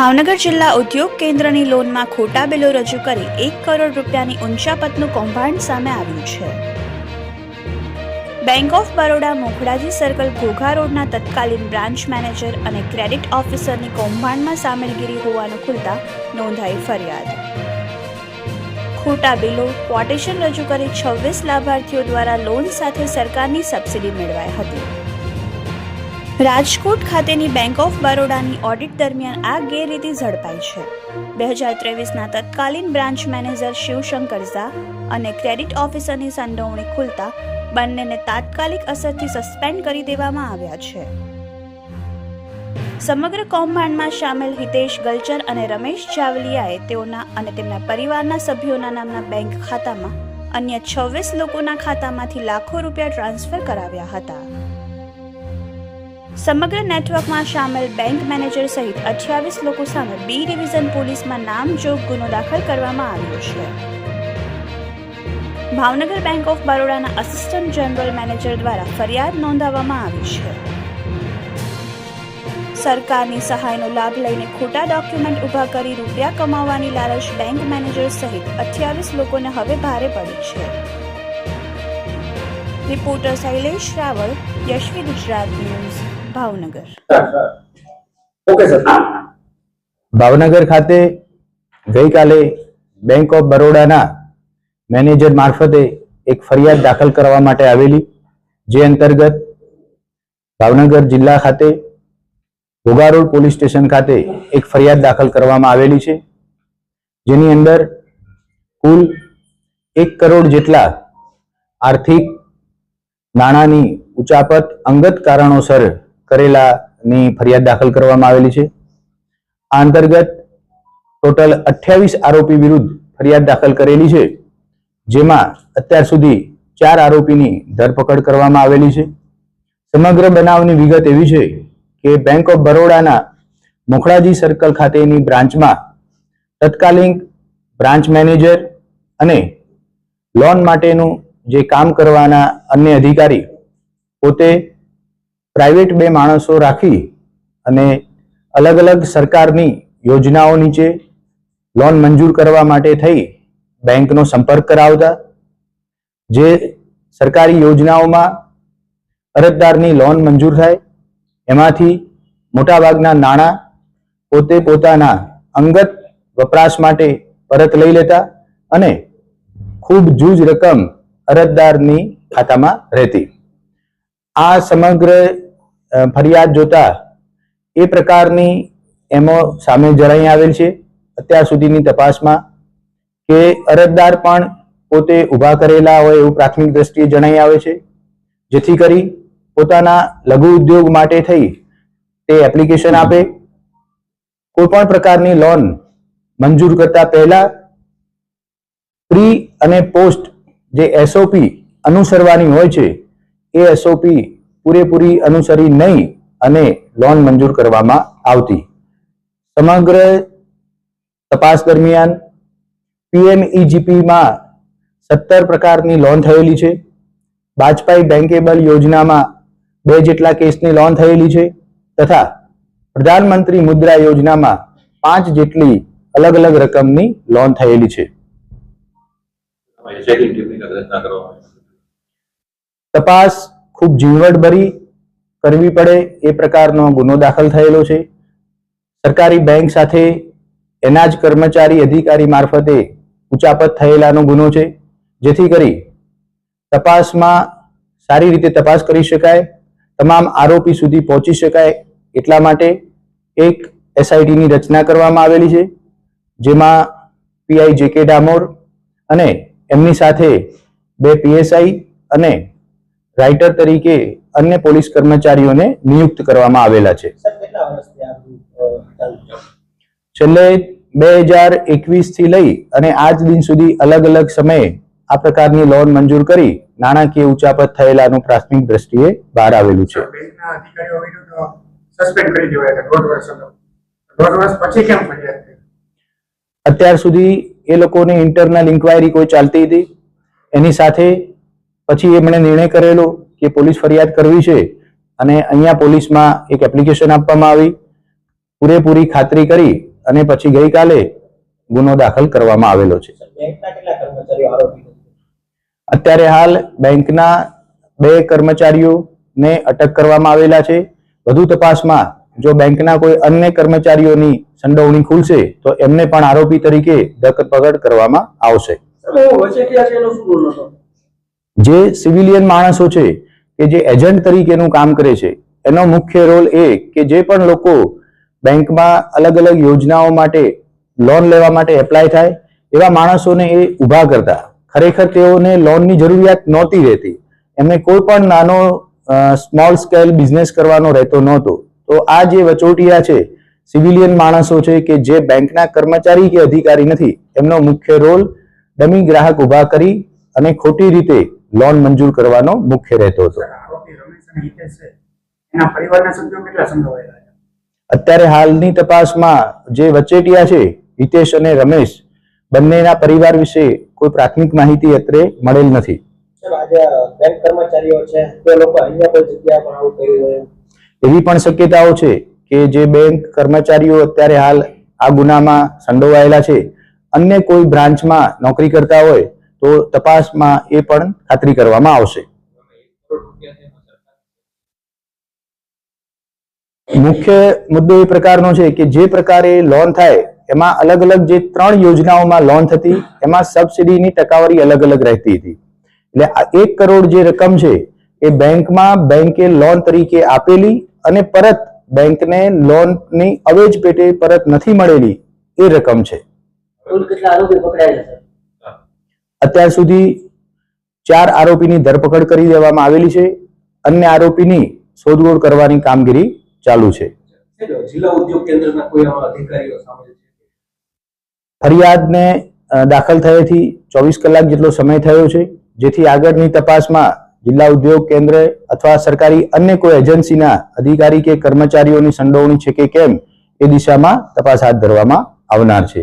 ભાવનગર જિલ્લા ઉદ્યોગ કેન્દ્રની લોનમાં ખોટા બિલો રજૂ કરી એક કરોડ રૂપિયાની ઊંચાપતનું કૌભાંડ સામે આવ્યું છે. Bank of Baroda Mokhdaji circle Ghogha રોડના તત્કાલીન બ્રાન્ચ મેનેજર અને ક્રેડિટ ઓફિસરની કૌભાંડમાં સામેલગીરી હોવાનું ખુલતા નોંધાઈ ફરિયાદ. ખોટા બિલો ક્વોટેશન રજૂ કરી છવ્વીસ લાભાર્થીઓ દ્વારા લોન સાથે સરકારની સબસિડી મેળવાઈ હતી. રાજકોટ ખાતેની બેંક ઓફ બરોડાની ઓડિટ દરમિયાન આ ગેરરીતિ ઝડપાઈ છે. બે હજાર ત્રેવીસના તત્કાલીન બ્રાન્ચ મેનેજર શિવશંકર ઝા અને ક્રેડિટ ઓફિસરની સંડોવણી ખુલતા બંનેને તાત્કાલિક અસરથી સસ્પેન્ડ કરી દેવામાં આવ્યા છે. સમગ્ર કૌભાંડમાં સામેલ હિતેશ ગલચર અને રમેશ ચાવલિયાએ તેઓના અને તેમના પરિવારના સભ્યોના નામના બેંક ખાતામાં અન્ય છવ્વીસ લોકોના ખાતામાંથી લાખો રૂપિયા ટ્રાન્સફર કરાવ્યા હતા. સમગ્ર નેટવર્કમાં સામેલ બેંક મેનેજર સહિત અઠ્યાવીસ લોકો સામે બી ડિવિઝન પોલીસમાં નામજોગ ગુનો દાખલ કરવામાં આવ્યો છે. ભાવનગર બેંક ઓફ બરોડાના અસિસ્ટન્ટ જનરલ મેનેજર દ્વારા ફરિયાદ નોંધાવવામાં આવી છે. સરકારની સહાયનો લાભ લઈને ખોટા ડોક્યુમેન્ટ ઊભા કરી રૂપિયા કમાવવાની લાલચ બેંક મેનેજર સહિત અઠ્યાવીસ લોકોને હવે ભારે પડી છે. Reporter Shailesh Raval Yashvi Gujarat news. Bhavnagar. Okay sir Bhavnagar ખાતે ગઈકાલે બેંક ઓફ બરોડાના મેનેજર મારફતે એક ફરિયાદ દાખલ કરવા માટે આવેલી જે અંતર્ગત ભાવનગર જિલ્લા ખાતે ઘોઘા પોલીસ સ્ટેશન ખાતે એક ફરિયાદ દાખલ કરવામાં આવેલી છે. જેની અંદર કુલ એક કરોડ જેટલા આર્થિક નાણાંની ઉચાપત અંગત કારણોસર કરેલાની ફરિયાદ દાખલ કરવામાં આવેલી છે. આ અંતર્ગત ટોટલ અઠ્યાવીસ આરોપી વિરુદ્ધ ફરિયાદ દાખલ કરેલી છે. જેમાં અત્યાર સુધી ચાર આરોપીની ધરપકડ કરવામાં આવેલી છે. સમગ્ર બનાવની વિગત એવી છે કે બેંક ઓફ બરોડાના મોખડાજી સર્કલ ખાતેની બ્રાન્ચમાં તત્કાલીન બ્રાન્ચ મેનેજર અને લોન માટેનું જે કામ કરવાના અન્ય અધિકારી પોતે પ્રાઇવેટ બે માણસો રાખી અને અલગ અલગ સરકારની યોજનાઓ નીચે લોન મંજૂર કરવા માટે થઈ બેંકનો સંપર્ક કરાવતા, જે સરકારી યોજનાઓમાં અરજદારની લોન મંજૂર થાય, એમાંથી મોટાભાગના નાણાં પોતે પોતાના અંગત વપરાશ માટે પરત લઈ લેતા અને ખૂબ જૂજ રકમ અરજદારની ખાતામાં રહેતી. આ સમગ્ર ફરિયાદ જોતા એ પ્રકારની એમો સામે જણાઈ આવેલ છે. અત્યાર સુધીની તપાસમાં કે અરજદાર પણ પોતે ઊભા કરેલા હોય એવું પ્રાથમિક દ્રષ્ટિએ જણાઈ આવે છે. જેથી કરી પોતાના લઘુ ઉદ્યોગ માટે થઈ તે એપ્લિકેશન આપે. કોઈપણ પ્રકારની લોન મંજૂર કરતા પહેલા પ્રી અને પોસ્ટ જે એસઓપી અનુસરવાની હોય છે, એ એસઓપી પૂરેપૂરી અનુસરી નહીં અને લોન મંજૂર કરવામાં આવતી. સમગ્ર તપાસ દરમિયાન પીએમઈજીપીમાં સત્તર પ્રકારની લોન થયેલી છે. બાજપાઈ બેન્કેબલ યોજનામાં બે જેટલા કેસની લોન થયેલી છે તથા પ્રધાનમંત્રી મુદ્રા યોજનામાં પાંચ જેટલી અલગ અલગ રકમની લોન થયેલી છે. તપાસ ખૂબ ઝીણવટભરી કરવી પડે એ પ્રકારનો ગુનો દાખલ થયેલો છે. સરકારી બેંક સાથે એના જ કર્મચારી અધિકારી મારફતે ઉચાપત થયેલાનો ગુનો છે. જેથી કરી તપાસમાં સારી રીતે તપાસ કરી શકાય, તમામ આરોપી સુધી પહોંચી શકાય એટલા માટે એક એસઆઈટીની રચના કરવામાં આવેલી છે, જેમાં પીઆઈ જે કે ડામોર અને એમની સાથે બે પીએસઆઈ અને રાઇટર તરીકે અન્ય પોલીસ કર્મચારીઓને નિયુક્ત કરવામાં આવેલા છે? છેલ્લે બે હજાર એકવીસથી લઈ અને આજ દિન સુધી અલગ અલગ સમયે આ પ્રકારની લોન મંજૂર કરી નાણાકીય ઉચાપત થયેલાનું પ્રાથમિક દ્રષ્ટિએ બહાર આવેલું છે. અત્યાર સુધી એ લોકોની ઇન્ટરનલ ઇન્ક્વાયરી કોઈ ચાલતી હતી? એની સાથે પછી એમણે નિર્ણય કરેલો કે પોલીસ ફરિયાદ કરવી છે અને અહીંયા પોલીસમાં એક એપ્લિકેશન આપવામાં આવી. પૂરેપૂરી ખાતરી કરી અને પછી ગઈકાલે ગુનો દાખલ કરવામાં આવેલો છે? અત્યારે હાલ બેંકના બે કર્મચારીઓને અટક કરવામાં આવેલા છે. વધુ તપાસમાં જો બેંકના કોઈ અન્ય કર્મચારીઓની સંડોવણી ખુલશે તો એમને પણ આરોપી તરીકે ધરપકડ કરવામાં આવશે. જે સિવિલિયન માણસો છે, કે જે એજન્ટ તરીકેનું કામ કરે છે, એનો મુખ્ય રોલ એ કે જે પણ લોકો બેંકમાં અલગ અલગ યોજનાઓ માટે લોન લેવા માટે એપ્લાય થાય, એવા માણસોને એ ઊભા કરતા. ખરેખર તેઓને લોનની જરૂરિયાત નહોતી રહેતી. એમને કોઈ પણ નાનો સ્મોલ સ્કેલ બિઝનેસ કરવાનો રહેતો નહોતો. તો આ જે વચોટિયા છે, સિવિલિયન માણસો છે, કે જે બેંકના કર્મચારી કે અધિકારી નથી, એમનો મુખ્ય રોલ ડમી ગ્રાહક ઊભા કરી અને ખોટી રીતે લોન મંજૂર કરવાનો મુખ્ય રહેતો હતો. અત્યારે હાલની તપાસમાં જે વચેટિયા છે હિતેશ અને રમેશ બંનેના પરિવાર વિશે કોઈ પ્રાથમિક માહિતી અત્રે મળેલ નથી. એવી પણ શક્યતાઓ છે કે જે બેંક કર્મચારીઓ અત્યારે હાલ આ ગુનામાં સંડોવાયેલા છે અન્ય કોઈ બ્રાન્ચમાં નોકરી કરતા હોય તો તપાસમાં એ પણ ખાતરી કરવામાં આવશે. મુખ્ય મુદ્દો એ પ્રકારનો છે કે જે પ્રકારે લોન થાય, એમાં અલગ અલગ જે ત્રણ યોજનાઓમાં લોન થતી, એમાં સબસિડીની ટકાવારી અલગ અલગ રહેતી હતી. એટલે આ એક કરોડ જે રકમ છે, એ બેંકમાં બેંકે લોન તરીકે આપેલી અને પરત બેંકને લોનની અવેજ પેટે પરત નથી મળેલી, એ રકમ છે. કુલ કેટલા આરોપી પકડાયેલા છે? અત્યાર સુધી ચાર આરોપીની ધરપકડ કરી દેવામાં આવેલી છે. અન્ય આરોપીની શોધખોળ કરવાની કામગીરી ચાલુ છે. જિલ્લા ઉદ્યોગ કેન્દ્રના કોઈ અધિકારીઓ સામે ફરિયાદને દાખલ થયેથી ચોવીસ કલાક જેટલો સમય થયો છે. જેથી આગળની તપાસમાં જિલ્લા ઉદ્યોગ કેન્દ્ર અથવા સરકારી અન્ય કોઈ એજન્સીના અધિકારી કે કર્મચારીઓની સંડોવણી છે કે કેમ એ દિશામાં તપાસ હાથ ધરવામાં આવનાર છે.